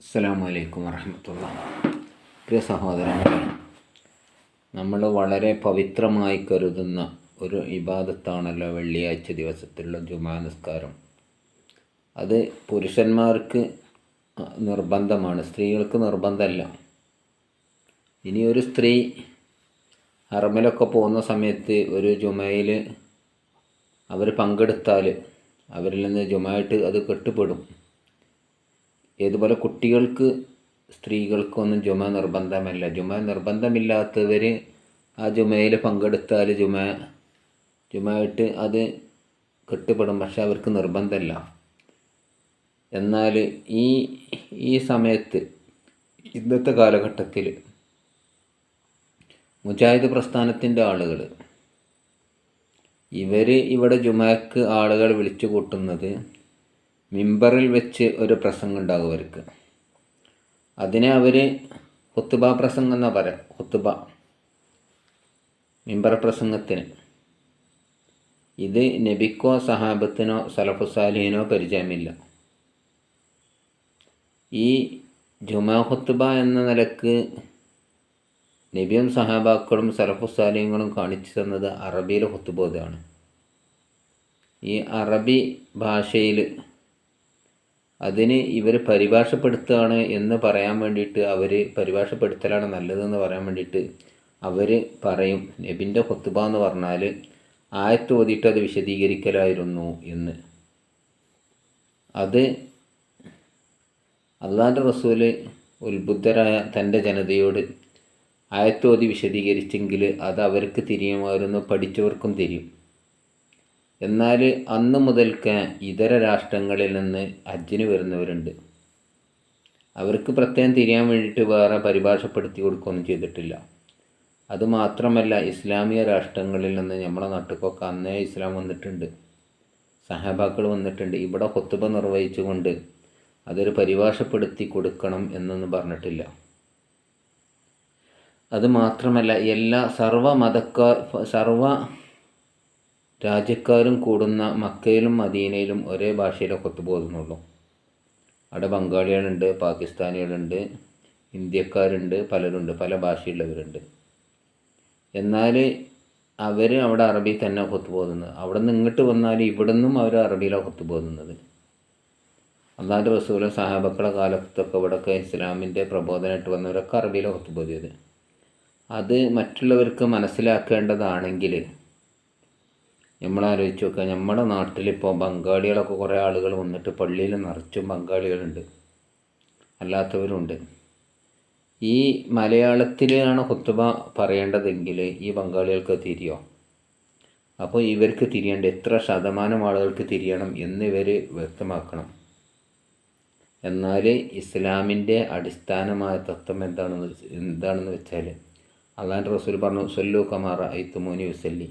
അസ്സലാമു വലൈക്കും വറഹമത്തുള്ള. പ്രിയ സഹോദരങ്ങളെ നമ്മൾ വളരെ പവിത്രമായി കരുതുന്ന ഒരു ഇബാദത്താണല്ലോ വെള്ളിയാഴ്ച ദിവസത്തിലുള്ള ജുമാ നിസ്കാരം. അത് പുരുഷന്മാർക്ക് നിർബന്ധമാണ് സ്ത്രീകൾക്ക് നിർബന്ധമല്ല. ഇനി ഒരു സ്ത്രീ അറമിലൊക്കെ പോകുന്ന സമയത്ത് ഒരു ജുമയിൽ അവർ പങ്കെടുത്താൽ അവരിൽ നിന്ന് ജുമായിട്ട് അത് കെട്ടുപെടും. ഇതുപോലെ കുട്ടികൾക്ക് സ്ത്രീകൾക്കൊന്നും ജുമ നിർബന്ധമല്ല. ജുമ നിർബന്ധമില്ലാത്തവർ ആ ജുമയിൽ പങ്കെടുത്താൽ ജുമ ജുമായിട്ട് അത് കെട്ടുപെടും. പക്ഷെ അവർക്ക് നിർബന്ധമല്ല. എന്നാൽ ഈ ഈ സമയത്ത് ഇന്നത്തെ കാലഘട്ടത്തിൽ മുജാഹിദ് പ്രസ്ഥാനത്തിന്റെ ആളുകൾ ഇവർ ഇവിടെ ജുമാക്ക് ആളുകൾ വിളിച്ചു കൂട്ടുന്നത് മിമ്പറിൽ വെച്ച് ഒരു പ്രസംഗം ഉണ്ടാകും അവർക്ക്. അതിനെ അവർ ഹുത്തുബ പ്രസംഗം എന്നാ പറയാം? ഹുത്തുബ. മിമ്പർ പ്രസംഗത്തിന്. ഇത് നബിക്കോ സഹാബത്തിനോ സലഫുസാലിഹിനോ പരിചയമില്ല. ഈ ജുമാ ഹുത്തുബ എന്ന നിലയ്ക്ക് നബിയും സഹാബാക്കളും സലഫുസാലിഹങ്ങളും കാണിച്ചു തന്നത് അറബിയിലെ ഹുത്തുബോധമാണ്. ഈ അറബി ഭാഷയിൽ അതിന് ഇവർ പരിഭാഷപ്പെടുത്തുകയാണ് എന്ന് പറയാൻ വേണ്ടിയിട്ട് അവർ പരിഭാഷപ്പെടുത്തലാണ് നല്ലതെന്ന് പറയാൻ വേണ്ടിയിട്ട് അവർ പറയും. നബിന്റെ കൊത്തുബ എന്ന് പറഞ്ഞാൽ ആയത്ത് ഓതിയിട്ട് അത് വിശദീകരിക്കലായിരുന്നു എന്ന്. അത് അള്ളാന്റെ റസൂൽ ഉത്ബുദ്ധരായ തന്റെ ജനതയോട് ആയത്തോതി വിശദീകരിച്ചെങ്കിൽ അത് അവർക്ക് തിരിയുമായിരുന്നു പഠിച്ചവർക്കും തിരിയും. എന്നാൽ അന്ന് മുതൽക്ക് ഇതര രാഷ്ട്രങ്ങളിൽ നിന്ന് ഹജ്ജിന് വരുന്നവരുണ്ട്. അവർക്ക് പ്രത്യേകം തിരിയാൻ വേണ്ടിയിട്ട് വേറെ പരിഭാഷപ്പെടുത്തി കൊടുക്കുകയൊന്നും ചെയ്തിട്ടില്ല. അതുമാത്രമല്ല ഇസ്ലാമിക രാഷ്ട്രങ്ങളിൽ നിന്ന് നമ്മളെ നാട്ടുകൊക്കെ അന്നേ ഇസ്ലാം വന്നിട്ടുണ്ട്. സഹാബാക്കൾ വന്നിട്ടുണ്ട്. ഇവിടെ കൊത്തുബ നിർവഹിച്ചുകൊണ്ട് അതൊരു പരിഭാഷപ്പെടുത്തി കൊടുക്കണം എന്നൊന്നും പറഞ്ഞിട്ടില്ല. അതുമാത്രമല്ല എല്ലാ സർവ മതക്കാർ സർവ രാജ്യക്കാരും കൂടുന്ന മക്കയിലും മദീനയിലും ഒരേ ഭാഷയിലെ ഒത്തുപോകുന്നുള്ളൂ അവിടെ ബംഗാളികളുണ്ട് പാകിസ്ഥാനികളുണ്ട് ഇന്ത്യക്കാരുണ്ട് പലരുണ്ട് പല ഭാഷയുള്ളവരുണ്ട്. എന്നാൽ അവർ അവിടെ അറബി തന്നെ കൊത്തുപോകുന്നത്. അവിടെ നിന്ന് ഇങ്ങോട്ട് വന്നാൽ ഇവിടെ നിന്നും അവർ അറബിയിലാണ് കൊത്തുപോകുന്നത്. അള്ളാന്റെ റസൂലും സഹാബക്കളുടെ കാലത്തൊക്കെ ഇവിടെയൊക്കെ ഇസ്ലാമിന്റെ പ്രബോധനമായിട്ട് വന്നവരൊക്കെ അറബിയിലാണ് കൊത്തുപോയത്. അത് മറ്റുള്ളവർക്ക് മനസ്സിലാക്കേണ്ടതാണെങ്കിൽ നമ്മൾ ആലോചിച്ച് നോക്കുക. നമ്മുടെ നാട്ടിലിപ്പോൾ ബംഗാളികളൊക്കെ കുറേ ആളുകൾ വന്നിട്ട് പള്ളിയിൽ നിറച്ചും ബംഗാളികളുണ്ട് അല്ലാത്തവരുണ്ട്. ഈ മലയാളത്തിലാണ് കുത്തുബ പറയേണ്ടതെങ്കിൽ ഈ ബംഗാളികൾക്ക് തിരിയോ? അപ്പോൾ ഇവർക്ക് തിരിയേണ്ട എത്ര ശതമാനം ആളുകൾക്ക് തിരിയണം എന്നിവർ വ്യക്തമാക്കണം. എന്നാൽ ഇസ്ലാമിന്റെ അടിസ്ഥാനമായ തത്വം എന്താണെന്ന് എന്താണെന്ന് വെച്ചാൽ അള്ളാൻ റസൂൽ പറഞ്ഞു സൊല്ലു കമാറ ഐത്തുമോനി വസല്ലി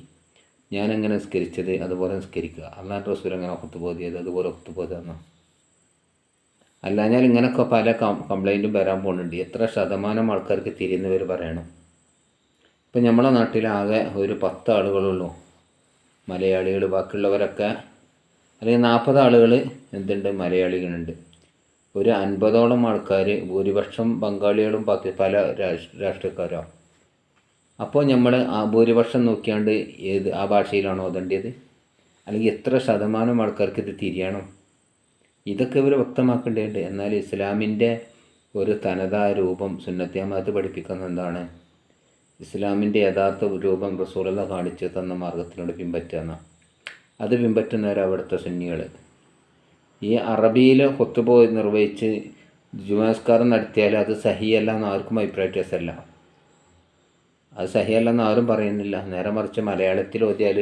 ഞാൻ എങ്ങനെ നിസ്കരിച്ചത് അതുപോലെ നിസ്കരിക്കുക. അള്ളാന്റെ റസൂൽ എങ്ങനെ ഒത്തുപോതിയത് അതുപോലെ ഒത്തുപോതെന്നോ അല്ല ഞാൻ ഇങ്ങനെയൊക്കെ പല കംപ്ലൈന്റും വരാൻ പോകുന്നുണ്ട് എത്ര ശതമാനം ആൾക്കാർക്ക് തിരിയുന്നവർ പറയണം. ഇപ്പം നമ്മളെ നാട്ടിലാകെ ഒരു പത്ത് ആളുകളുള്ളൂ. മലയാളികൾ ബാക്കിയുള്ളവരൊക്കെ അല്ലെങ്കിൽ നാൽപ്പത് ആളുകൾ എന്തുണ്ട്? മലയാളികളുണ്ട്. ഒരു അൻപതോളം ആൾക്കാർ ഭൂരിപക്ഷം ബംഗാളികളും ബാക്കി പല രാഷ്ട്രീയക്കാരാണ് അപ്പോൾ നമ്മൾ ആ ഭൂരിപക്ഷം നോക്കിയാണ്ട് ഏത് ആ ഭാഷയിലാണോ ഓതേണ്ടത്? അല്ലെങ്കിൽ എത്ര ശതമാനം ആൾക്കാർക്ക് ഇത് തിരിയണം? ഇതൊക്കെ ഇവർ വ്യക്തമാക്കേണ്ടതുണ്ട്. എന്നാൽ ഇസ്ലാമിന്റെ ഒരു തനതായ രൂപം സുന്നത്യാമത്ത് പഠിപ്പിക്കുന്ന എന്താണ് ഇസ്ലാമിന്റെ യഥാർത്ഥ രൂപം റസൂലത കാണിച്ചു തന്ന മാർഗത്തിലൂടെ പിൻപറ്റുന്ന. അത് പിൻപറ്റുന്നവർ അവിടുത്തെ സുന്നികൾ ഈ അറബിയിൽ കൊത്തുപോയി നിർവഹിച്ച് ജുമാസ്കാരം നടത്തിയാൽ അത് സഹിയല്ല എന്ന് ആർക്കും അഭിപ്രായ വ്യത്യാസമല്ല. അത് സഹിയല്ലെന്ന് ആരും പറയുന്നില്ല. നേരെ മറിച്ച് മലയാളത്തിൽ ഓതിയാൽ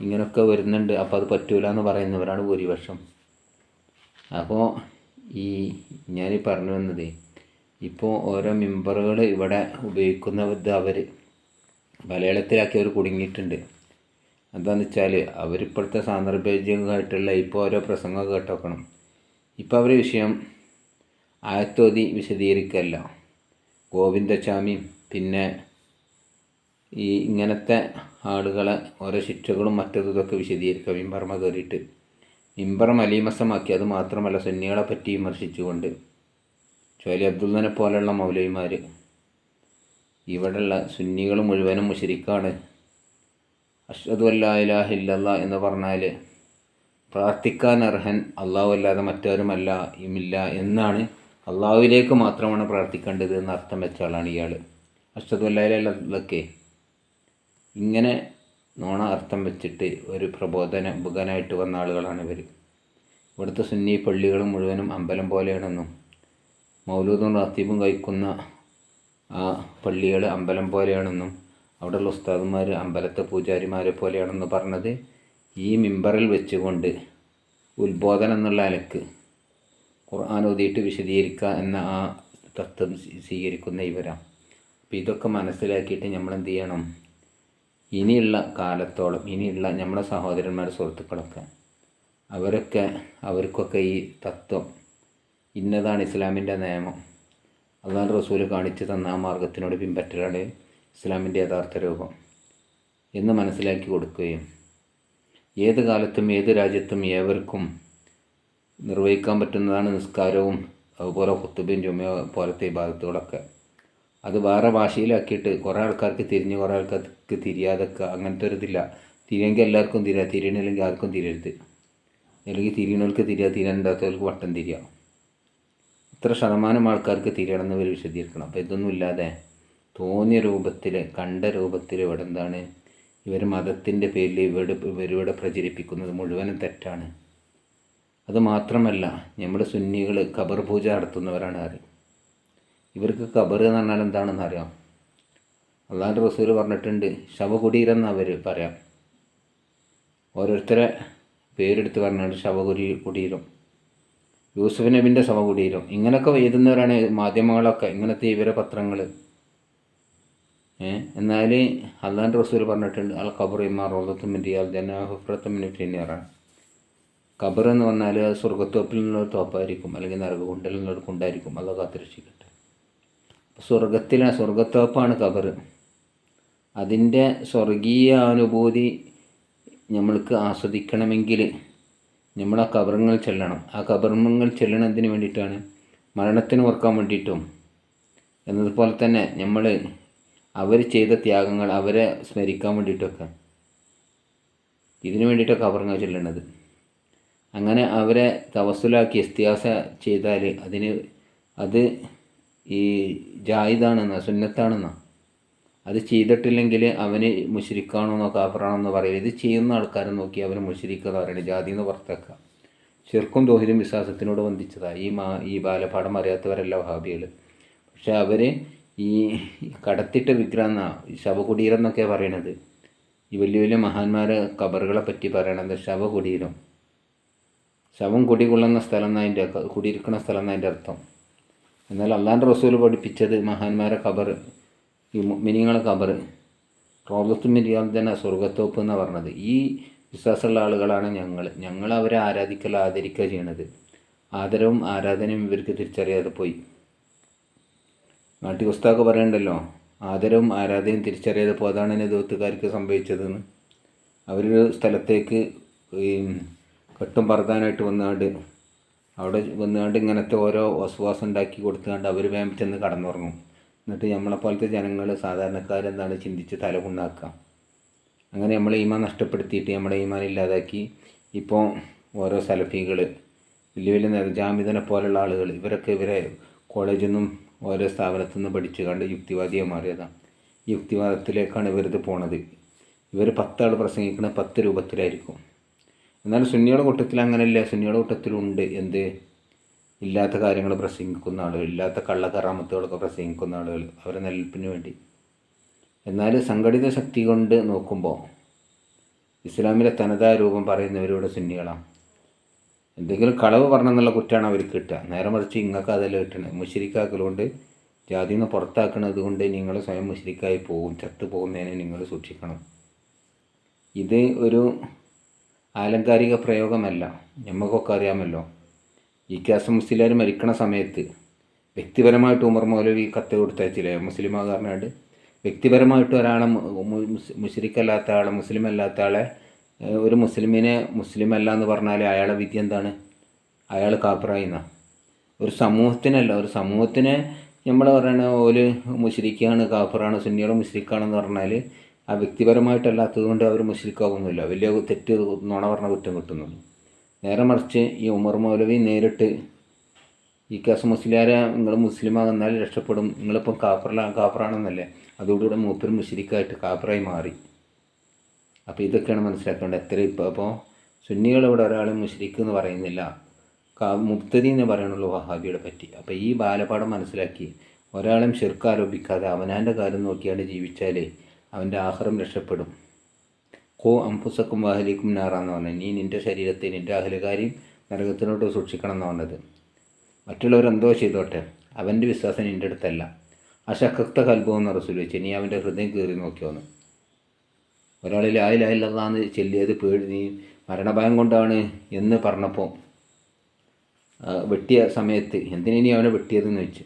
ഇങ്ങനെയൊക്കെ വരുന്നുണ്ട്. അപ്പോൾ അത് പറ്റൂല എന്ന് പറയുന്നവരാണ് ഭൂരിപക്ഷം. അപ്പോൾ ഈ ഞാൻ പറഞ്ഞു വന്നത് ഇപ്പോൾ ഓരോ മെമ്പറുകൾ ഇവിടെ ഉപയോഗിക്കുന്നത് അവർ മലയാളത്തിലാക്കി അവർ കുടുങ്ങിയിട്ടുണ്ട്. എന്താണെന്ന് വെച്ചാൽ അവരിപ്പോഴത്തെ സാന്ദർഭികമായിട്ടുള്ള ഇപ്പോൾ ഓരോ പ്രസംഗം കേട്ടോക്കണം. ഇപ്പോൾ അവരെ വിഷയം ആയത്തോതി വിശദീകരിക്കല്ല. ഗോവിന്ദസ്വാമിയും പിന്നെ ഈ ഇങ്ങനത്തെ ആളുകളെ ഓരോ ശിക്ഷകളും മറ്റതും ഇതൊക്കെ വിശദീകരിക്കുക. മിമ്പർമ കയറിയിട്ട് മിമ്പർ മലീമസമാക്കി. അത് മാത്രമല്ല സുന്നികളെ പറ്റി വിമർശിച്ചുകൊണ്ട്. ചോലി അബ്ദുള്ളനെ പോലെയുള്ള മൗലവിമാർ ഇവിടെയുള്ള സുന്നികൾ മുഴുവനും മുഷരിക്കാണ്. അഷ്ഹദു അല്ലാ എന്ന് പറഞ്ഞാൽ പ്രാർത്ഥിക്കാൻ അർഹൻ അള്ളാഹു അല്ലാതെ മറ്റാരുമല്ല ഇമില്ല എന്നാണ് അള്ളാഹുവിലേക്ക് മാത്രമാണ് പ്രാർത്ഥിക്കേണ്ടത് എന്ന് അർത്ഥം വെച്ച ആളാണ് ഇയാൾ അഷ്ഹദു അല്ലാ ഇങ്ങനെ നോണ അർത്ഥം വെച്ചിട്ട് ഒരു പ്രബോധന ബുധനായിട്ട് വന്ന ആളുകളാണ് ഇവർ ഇവിടുത്തെ സുന്നി പള്ളികൾ മുഴുവനും അമ്പലം പോലെയാണെന്നും മൗലൂദും റാത്തീബും കഴിക്കുന്ന ആ പള്ളികൾ അമ്പലം പോലെയാണെന്നും അവിടെയുള്ള ഉസ്താദുമാർ അമ്പലത്തെ പൂജാരിമാരെ പോലെയാണെന്ന് പറഞ്ഞത് ഈ മിമ്പറിൽ വെച്ചുകൊണ്ട് ഉത്ബോധനം എന്നുള്ള അലക്ക് ഖുർആൻ ഓതിയിട്ട് വിശദീകരിക്കുക എന്ന ആ തത്വം സ്വീകരിക്കുന്ന ഇവരാണ് അപ്പോൾ ഇതൊക്കെ മനസ്സിലാക്കിയിട്ട് നമ്മൾ എന്ത് ചെയ്യണം? ഇനിയുള്ള കാലത്തോളം ഇനിയുള്ള നമ്മുടെ സഹോദരന്മാർ സുഹൃത്തുക്കളൊക്കെ അവരൊക്കെ അവർക്കൊക്കെ ഈ തത്വം ഇന്നതാണ് ഇസ്ലാമിന്റെ നിയമം. അള്ളാഹ് റസൂൽ കാണിച്ചു തന്ന ആ മാർഗത്തിനോട് പിൻപറ്റലാണ് ഇസ്ലാമിന്റെ യഥാർത്ഥ രൂപം എന്ന് മനസ്സിലാക്കി കൊടുക്കുകയും ഏത് കാലത്തും ഏത് രാജ്യത്തും ഏവർക്കും നിർവഹിക്കാൻ പറ്റുന്നതാണ് നിസ്കാരവും അതുപോലെ കുത്തുബിൻ ജുമയോ പോലത്തെ വിഭാഗത്തുകളൊക്കെ അത് വേറെ ഭാഷയിലാക്കിയിട്ട് കുറേ ആൾക്കാർക്ക് തിരിഞ്ഞ് കുറേ ആൾക്കാർക്ക് തിരിയാതൊക്കെ അങ്ങനത്തെ ഒരു ഇതില്ല. തിരിയെങ്കിൽ എല്ലാവർക്കും തിരിയാം തിരിയണില്ലെങ്കിൽ ആർക്കും തിരിയരുത്. അല്ലെങ്കിൽ തിരിയണവർക്ക് തിരിയാ തിരിയണ്ടാത്തവർക്ക് വട്ടം തിരിയാം. ഇത്ര ശതമാനം ആൾക്കാർക്ക് തിരിയണമെന്ന് ഇവർ വിശദീകരിക്കണം. അപ്പോൾ ഇതൊന്നും ഇല്ലാതെ തോന്നിയ രൂപത്തിൽ കണ്ട രൂപത്തിൽ ഇവിടെ എന്താണ് ഇവർ മതത്തിന്റെ പേരിൽ ഇവരുടെ ഇവരിവിടെ പ്രചരിപ്പിക്കുന്നത് മുഴുവനും തെറ്റാണ്. അത് മാത്രമല്ല നമ്മുടെ സുന്നികൾ ഖബർ പൂജ നടത്തുന്നവരാണ് ആര്? ഇവർക്ക് ഖബർ എന്ന് പറഞ്ഞാൽ എന്താണെന്ന് അറിയാം? അള്ളാഹുന്റെ റസൂൽ പറഞ്ഞിട്ടുണ്ട് ശവകുടീരം എന്ന് അവർ പറയാം. ഓരോരുത്തരെ പേരെടുത്ത് പറഞ്ഞാണ് ശവകുടി കുടീരം. യൂസുഫ് നബിന്റെ ശവകുടീരം. ഇങ്ങനെയൊക്കെ എഴുതുന്നവരാണ് മാധ്യമങ്ങളൊക്കെ ഇങ്ങനത്തെ ഇവരെ പത്രങ്ങൾ എന്നാൽ അള്ളാന്റെ റസൂൽ പറഞ്ഞിട്ടുണ്ട് അൽ ഖബർ ഇമാ റോദത്തും റിയാൽ ജനാഹുഫ്രത്തും ഫിനിയറാണ് ഖബർ എന്ന് പറഞ്ഞാൽ സ്വർഗത്തോപ്പിൽ നിന്നൊരു തോപ്പായിരിക്കും അല്ലെങ്കിൽ നരകകുണ്ടിൽ നിന്നൊരു കുണ്ടായിരിക്കും അതൊക്കെ കാത്തിരക്ഷിക്കട്ടെ സ്വർഗത്തിലെ സ്വർഗത്തോപ്പാണ് കബറ് അതിന്റെ സ്വർഗീയ അനുഭൂതി നമ്മൾക്ക് ആസ്വദിക്കണമെങ്കിൽ നമ്മൾ ആ കബറങ്ങൾ ചെല്ലണം. ആ കബറങ്ങൾ ചെല്ലണതിന് വേണ്ടിയിട്ടാണ് മരണത്തിന് ഓർക്കാൻ വേണ്ടിയിട്ടും എന്നതുപോലെ തന്നെ നമ്മൾ അവർ ചെയ്ത ത്യാഗങ്ങൾ അവരെ സ്മരിക്കാൻ വേണ്ടിയിട്ടൊക്കെ ഇതിനു വേണ്ടിയിട്ടൊക്കെ കബറങ്ങൾ ചെല്ലണത്. അങ്ങനെ അവരെ തവസ്സുലാക്കി ഇസ്തിയാസ ചെയ്താൽ അതിന് അത് ഈ ജായിദാണെന്ന സുന്നത്താണെന്ന. അത് ചെയ്തിട്ടില്ലെങ്കിൽ അവന് മുഷരിക്കാണെന്നോ എന്ന് പറയില്ല ഇത് ചെയ്യുന്ന ആൾക്കാരെ നോക്കി അവന് മുഷരിക്കെന്ന് പറയുന്നത് ജാതി എന്ന് പുറത്തേക്കുക ചെറുക്കും ദോഹിരും വിശ്വാസത്തിനോട് ബന്ധിച്ചതാണ് ഈ മാ ഈ ബാലപാഠം അറിയാത്തവരല്ല വഹാബികൾ പക്ഷെ അവർ ഈ കടത്തിട്ട വിഗ്രഹം ശവകുടീരം എന്നൊക്കെയാണ് പറയണത്. ഈ വലിയ വലിയ മഹാന്മാരെ കബറുകളെ പറ്റി പറയണത് ശവകുടീരം. ശവം കുടികൊള്ളുന്ന സ്ഥലം എന്നതിന്റെ കുടിയിരിക്കുന്ന സ്ഥലം എന്നതിന്റെ അർത്ഥം? എന്നാൽ അള്ളാന്റെ റസൂൽ പഠിപ്പിച്ചത് മഹാന്മാരെ ഖബർ ഈ മിനിങ്ങളെ ഖബർ റോബത്തും മിനിയാൽ തന്നെ സ്വർഗത്തോപ്പ് എന്ന് പറഞ്ഞത്. ഈ വിശ്വാസമുള്ള ആളുകളാണ് ഞങ്ങൾ. ഞങ്ങൾ അവരെ ആരാധിക്കൽ ആദരിക്കുക ചെയ്യണത്. ആദരവും ആരാധനയും ഇവർക്ക് തിരിച്ചറിയാതെ പോയി. നാട്ടി പുസ്തകമൊക്കെ പറയണ്ടല്ലോ ആദരവും ആരാധനയും തിരിച്ചറിയാതെ പോയതാണ് ദൂത്തുകാർക്ക് സംഭവിച്ചതെന്ന്. അവരൊരു സ്ഥലത്തേക്ക് ഈ കെട്ടും പറത്താനായിട്ട് വന്നുകൊണ്ട് അവിടെ വന്നുകൊണ്ട് ഇങ്ങനത്തെ ഓരോ വസുവാസം ഉണ്ടാക്കി കൊടുത്തുകൊണ്ട് അവർ വേഗം ചെന്ന് കടന്നുറങ്ങും. എന്നിട്ട് നമ്മളെപ്പോലത്തെ ജനങ്ങൾ സാധാരണക്കാരെന്താണ് ചിന്തിച്ച് തല കൊണ്ടാക്കുക അങ്ങനെ നമ്മളെ ഈമാൻ നഷ്ടപ്പെടുത്തിയിട്ട് നമ്മുടെ ഈമാൻ ഇല്ലാതാക്കി ഇപ്പോൾ ഓരോ സലഫികൾ വലിയ വലിയ നിർജാമിതനെ പോലുള്ള ആളുകൾ ഇവരൊക്കെ ഇവരെ കോളേജിൽ നിന്നും ഓരോ സ്ഥാപനത്തു നിന്ന് പഠിച്ചു കണ്ട് യുക്തിവാദിയെ മാറിയതാണ് യുക്തിവാദത്തിലേക്കാണ് ഇവരിത് പോണത്. ഇവർ പത്താൾ പ്രസംഗിക്കുന്ന പത്ത് രൂപത്തിലായിരിക്കും. എന്നാൽ സുന്നിയുടെ കൂട്ടത്തിൽ അങ്ങനെയല്ല? സുന്നിയുടെ കൂട്ടത്തിലുണ്ട്. എന്ത്? ഇല്ലാത്ത കാര്യങ്ങൾ പ്രസംഗിക്കുന്ന ആളുകൾ ഇല്ലാത്ത കള്ളക്കറാമത്തുകളൊക്കെ പ്രസംഗിക്കുന്ന ആളുകൾ അവരെ നിലനിൽപ്പിന് വേണ്ടി. എന്നാൽ സംഘടിത ശക്തി കൊണ്ട് നോക്കുമ്പോൾ ഇസ്ലാമിലെ തനതായ രൂപം പറയുന്നവരോട് സുന്നികളാണ് എന്തെങ്കിലും കളവ് പറഞ്ഞെന്നുള്ള കുറ്റമാണ് അവർക്ക് കിട്ടുക. നേരെ മറിച്ച് ഇങ്ങൾക്ക് അതല്ല കിട്ടണത് മുഷരിക്കാക്കലുകൊണ്ട് ജാതിയിൽ നിന്ന് പുറത്താക്കുന്നത് കൊണ്ട് നിങ്ങൾ സ്വയം മുഷരിക്കായി പോകും. ചത്തു പോകുന്നതിനെ നിങ്ങൾ സൂക്ഷിക്കണം. ഇത് ഒരു ആലങ്കാരിക പ്രയോഗമല്ല. നമുക്കൊക്കെ അറിയാമല്ലോ. ഈ കാസം മുസ്ലിയാർ മരിക്കണ സമയത്ത് വ്യക്തിപരമായിട്ട് ഉമർ മൗലവി കത്ത് കൊടുത്തയച്ചില്ലേ? മുസ്ലിം ആകാരനായിട്ട് വ്യക്തിപരമായിട്ട് ഒരാളെ മുസ്ലിക്കല്ലാത്ത ആളെ മുസ്ലിം അല്ലാത്ത ആളെ ഒരു മുസ്ലിമിനെ മുസ്ലിം അല്ല എന്ന് പറഞ്ഞാൽ അയാളെ വിധി എന്താണ്? അയാൾ കാപ്പറായിന്ന. ഒരു സമൂഹത്തിനല്ല ഒരു സമൂഹത്തിനെ നമ്മൾ പറയണ ഓൽ മുഷരിക്കാണ് കാഫറാണ് സുന്നിയോട് മുഷരിക്കാണെന്ന് പറഞ്ഞാൽ ആ വ്യക്തിപരമായിട്ടല്ലാത്തത് കൊണ്ട് അവർ മുസ്ലിക്കാവുന്നില്ല വലിയ തെറ്റ് നുണ പറഞ്ഞ കുറ്റം കിട്ടുന്നുള്ളൂ നേരെ മറിച്ച് ഈ ഉമർ മൗലവി നേരിട്ട് ഈ കേസ് മുസ്ലിയാരെ നിങ്ങൾ മുസ്ലിമാകുന്നാൽ രക്ഷപ്പെടും. നിങ്ങളിപ്പം കാപ്പറിലാ കാപ്പറാണെന്നല്ലേ അതോടുകൂടെ മൂപ്പര് മുസ്ലിക്കായിട്ട് കാപ്പറായി മാറി. അപ്പോൾ ഇതൊക്കെയാണ് മനസ്സിലാക്കേണ്ടത്. എത്ര ഇപ്പോൾ അപ്പോൾ സുന്നികൾ ഇവിടെ ഒരാളെ എന്ന് പറയുന്നില്ല. കാ മുക്തതി എന്ന് പറയണുള്ളൂ വഹാബിയുടെ പറ്റി. അപ്പോൾ ഈ ബാലപാഠം മനസ്സിലാക്കി. ഒരാളും ശിർക്ക് ആരോപിക്കാതെ അവനാന്റെ കാര്യം നോക്കിയാണ്ട് ജീവിച്ചാലേ അവന്റെ ആഹാരം രക്ഷപ്പെടും. കോ അംഫുസക്കും വാഹലിക്കും നാറാന്ന് പറഞ്ഞത് നീ നിന്റെ ശരീരത്തെ നിന്റെ അഹലുകാരെയും നരകത്തിനോട്ട് സൂക്ഷിക്കണം എന്ന് പറഞ്ഞത് മറ്റുള്ളവരെന്തോ ചെയ്തോട്ടെ. അവന്റെ വിശ്വാസം നിന്റെ അടുത്തല്ല. അശക്ത കൽബമെന്ന് റസൂൽ വെച്ച്. നീ അവന്റെ ഹൃദയം കീറി നോക്കിയോന്ന് ഒരാളിൽ ലായിലായില്ലെന്ന് ചെല്ലിയത് പേടി. നീ മരണഭയം കൊണ്ടാണ് എന്ന് പറഞ്ഞപ്പോൾ വെട്ടിയ സമയത്ത് എന്തിനാ അവനെ വെട്ടിയതെന്ന് ചോദിച്ചു.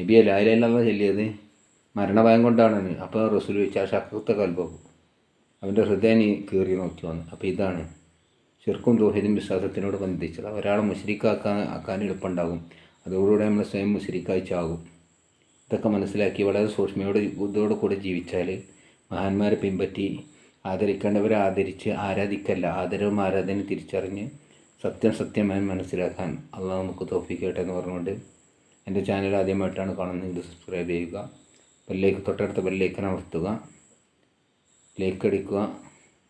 നബിയെ ലായിലല്ലാതെ ചെല്ലിയത് മരണഭയം കൊണ്ടാണ് അപ്പോൾ റസൂൽ ചോദിച്ചാൽ ശക്തത്തെ ശക്ത കൽബവും അവന്റെ ഹൃദയം കീറി നോക്കി വന്നു. അപ്പോൾ ഇതാണ് ചെറുക്കും ദോഹിതും വിശ്വാസത്തിനോട് ബന്ധിച്ചത്. ഒരാളെ മുസ്ലിക്കാക്കാൻ ആക്കാൻ എളുപ്പമുണ്ടാകും. അതോടുകൂടെ നമ്മൾ സ്വയം മുസ്ലിക്കായി ചാകും ഇതൊക്കെ മനസ്സിലാക്കി വളരെ സൂക്ഷ്മയോട് ബുദ്ധിയോട് കൂടെ ജീവിച്ചാൽ മഹാന്മാരെ പിൻപറ്റി ആദരിക്കേണ്ടവരെ ആദരിച്ച് ആരാധിക്കല്ല ആദരവും ആരാധനയും തിരിച്ചറിഞ്ഞ് സത്യം സത്യമായി മനസ്സിലാക്കാൻ അള്ളാഹ് നമുക്ക് തോഫിക്കട്ടെ എന്ന് പറഞ്ഞുകൊണ്ട് എന്റെ ചാനൽ ആദ്യമായിട്ടാണ് കാണുന്നതെങ്കിൽ സബ്സ്ക്രൈബ് ചെയ്യുക. ബെല്ലേക്ക് തൊട്ടടുത്ത ബെല്ലേക്കൻ അമർത്തുക. ലൈക്ക് അടിക്കുക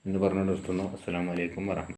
എന്ന് പറഞ്ഞു നിർത്തുന്നു. അസ്സാം വലൈക്കും വരഹമ